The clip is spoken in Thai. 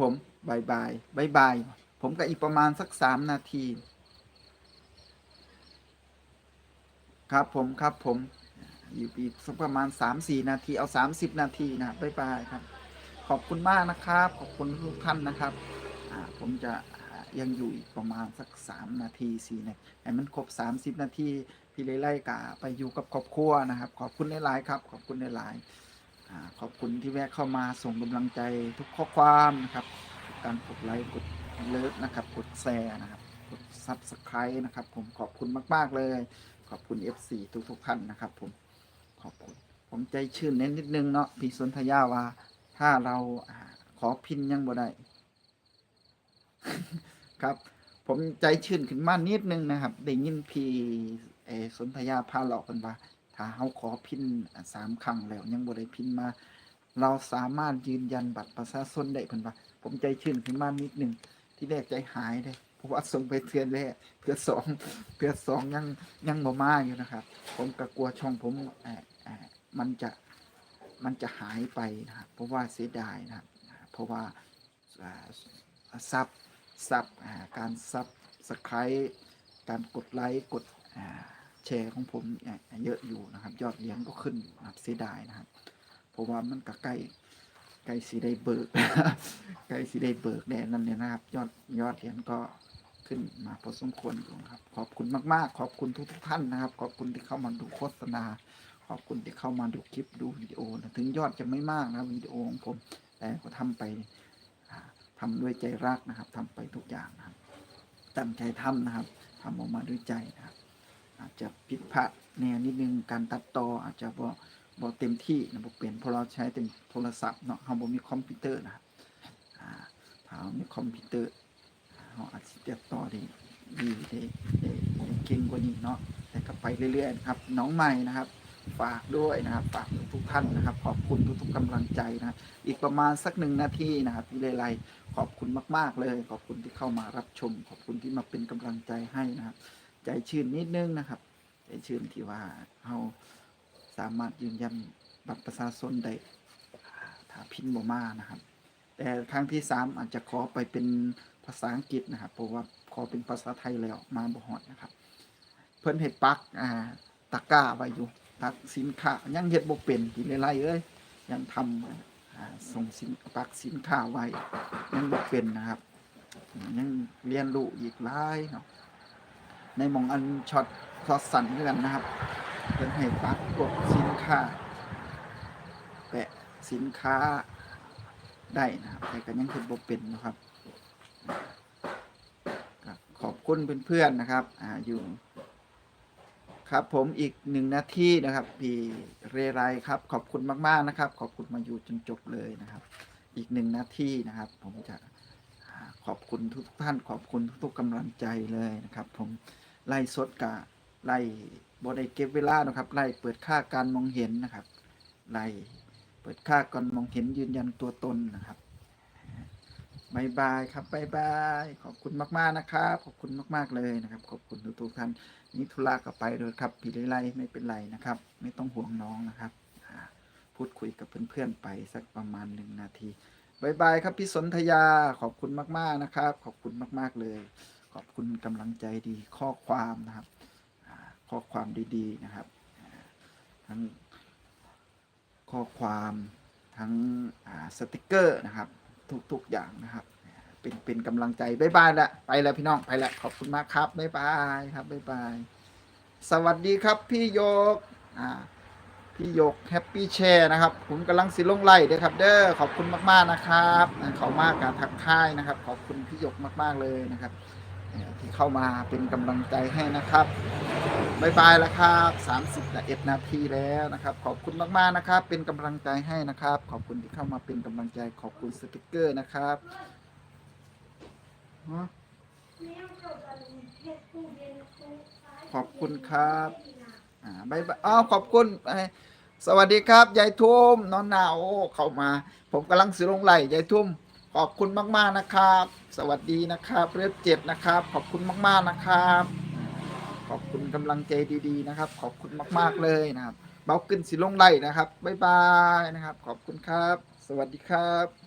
ผมบายบายบายบายผมก็อีกประมาณสักสามนาที ครับผมครับผมอยู่อีกสักประมาณสามสี่นาทีเอาสามสิบนาทีนะบายบายครับ ขอบคุณมากนะครับ ขอบคุณทุกท่านนะครับผมจะยังอยู่อีกประมาณสักสามนาทีสี่นาทีให้มันครบสามสิบนาทีพี่เลยไล่กะไปอยู่กับครอบครัวนะครับ ขอบคุณหลายๆครับ ขอบคุณหลายๆ ขอบคุณที่แวะเข้ามาส่งกำลังใจทุกข้อความนะครับ การกดไลค์กดเลิฟนะครับ กดแชร์นะครับกดซับสไครต์นะครับ ผมขอบคุณมาก ๆ เลย ขอบคุณ FC ทุกทุกๆท่านนะครับผมขอบคุณ ผมใจชื่นเน้นนิดนึงเนาะพี่สนธยาว่า ถ้าเราขอพินยังบ่ได้ครับ ผมใจชื่นขึ้นมานิดนึงนะครับ ได้ยินพี่เอสนธยาพาหลอกกันว่า ถ้าเขาขอพินสามครั้งแล้วยังบ่ได้พินมา เราสามารถยืนยันบัตรประชาชนได้เพิ่นว่า ผมใจชื่นขึ้นมานิดนึงที่แรกใจหายเลยเพราะว่าส่งไปเทือนแรกเพื่อสองเพื่อสองยังยังบ่มาอยู่นะครับ ผมก็กลัวช่องผมเอ่อเอ่อมันจะมันจะหายไปนะครับเพราะว่าเสียดายนะครับเพราะว่าซับซับการซับสไครต์การกดไลค์กดอ่า แชร์ของผมเนี่ยเยอะอยู่นะครับ ยอดเหรียญก็ขึ้นอยู่นะครับเสียดายนะครับ เพราะว่ามันก็ใกล้ใกล้สีได้เบิกใกล้สีได้เบิกแดนนั่นเนี่ยนะครับ ยอดยอดเหรียญก็ขึ้นมาพอสมควรอยู่นะครับ ขอบคุณมาก ๆ ขอบคุณทุกทท่านนะครับ ขอบคุณที่เข้ามาดูโฆษณา ขอบคุณที่เข้ามาดูคลิปดูวิดีโอนะถึงยอดจะไม่มากนะวิดีโอของผม แต่ก็ทำไปอ่าทำด้วยใจรักนะครับทำไปทุกอย่างนะครับตั้งใจทำนะครับทำออกมาด้วยใจนะครับ อาจจะผิดพลาดแนวนิดนึงการตัดต่ออาจจะบ่บ่เต็มที่นะบ่เป็นเพราะเราใช้เป็นโทรศัพท์เนาะเราบ่มีคอมพิวเตอร์นะครับถ้าเรามีคอมพิวเตอร์เราอาจจะตัดต่อได้ดีได้ได้เก่งกว่านี้เนาะแต่ก็ไปเรื่อยๆนะครับน้องใหม่นะครับฝากด้วยนะครับฝากทุกท่านนะครับ ขอบคุณทุกๆกำลังใจนะอีกประมาณสักหนึ่งนาทีนะครับพี่เลไลขอบคุณมาก ๆเลย ขอบคุณที่เข้ามารับชม ขอบคุณที่มาเป็นกำลังใจให้นะครับ ใจชื่นนิดนึงนะครับ ใจชื่นที่ว่าเราสามารถยืนยันบัตรประชาชนได้ถ้าพินบมานะครับ แต่ครั้งที่สามอาจจะขอไปเป็นภาษาอังกฤษนะครับเพราะว่าขอเป็นภาษาไทยแล้วมาบ่ฮอดนะครับ เพิ่นเฮ็ดปักอ่าตะก้าไว้อยู่ปักสินค้ายังเฮ็ดบ่เป็นที่ไรๆเอ้ยยังทำส่งสินปักสินค้าไว้ยังบ่เป็นนะครับยังเรียนรู้อีกหลายเนาะ ในมองอันช็อตช็อตสันด้วยกันนะครับเป็นให้ปักกดสินค้า แปะสินค้าได้นะครับแต่ก็ยังคือบ่เป็นนะครับขอบคุณเพื่อนๆนะครับอ่าอยู่ครับผมอีกหนึ่งนาทีนะครับ พี่เรไรครับ ขอบคุณมากๆนะครับ ขอบคุณมาอยู่จนจบเลยนะครับ อีกหนึ่งนาทีนะครับ ผมจะขอบคุณทุกท่านขอบคุณทุกๆกำลังใจเลยนะครับ ผม ไล่สดกะไล่บอได้เก็บเวลานะครับ ไล่เปิดค่าการมองเห็นนะครับ ไล่เปิดค่าการมองเห็นยืนยันตัวตนนะครับบายบายครับบายบายขอบคุณมากๆนะครับ ขอบคุณมากๆเลยนะครับ ขอบคุณทุกๆท่านนี่ธุระก็ไปเลยครับพี่ไล่ไม่เป็นไรนะครับ ไม่ต้องห่วงน้องนะครับ พูดคุยกับเพื่อนๆไปสักประมาณหนึ่งนาทีบายบายครับพี่สนธยาขอบคุณมากๆนะครับ ขอบคุณมากๆเลย ขอบคุณกำลังใจดีข้อความนะครับข้อความดีๆนะครับ ทั้งข้อความทั้งสติกเกอร์นะครับ ทุกๆอย่างนะครับ เป็นเป็นกำลังใจบายบายละไปแล้วพี่น้องไปแล้วขอบคุณมากครับบายบายครับบายบายสวัสดีครับพี่โยกอ่าพี่โยกแฮปปี้แชร์นะครับผมกำลังสิลงไล่เด้อครับ เด้อขอบคุณมาก ๆ นะครับอ่าเขามากการทักทายนะครับ ขอบคุณพี่โยกมาก ๆ เลยนะครับ ที่เข้ามาเป็นกำลังใจให้นะครับบายบายแล้วครับ30นาเอ็ดนาทีแล้วนะครับ ขอบคุณมากๆนะครับ เป็นกำลังใจให้นะครับ ขอบคุณที่เข้ามาเป็นกำลังใจขอบคุณสติกเกอร์นะครับขอบคุณครับอ่าบายบายอ้าวขอบคุณสวัสดีครับยายทุ่มนอนหนาวเข้ามา ผมกำลังสิลงไหลยายทุ่ม ขอบคุณมาก ๆ นะครับ สวัสดีนะครับเรียบเจ็ดนะครับ ขอบคุณมาก ๆ นะครับ ขอบคุณกำลังใจดี ๆ นะครับ ขอบคุณมาก ๆ เลยนะครับ เบาขึ้นสิลงไหลนะครับ บ๊ายบายนะครับ ขอบคุณครับ สวัสดีครับ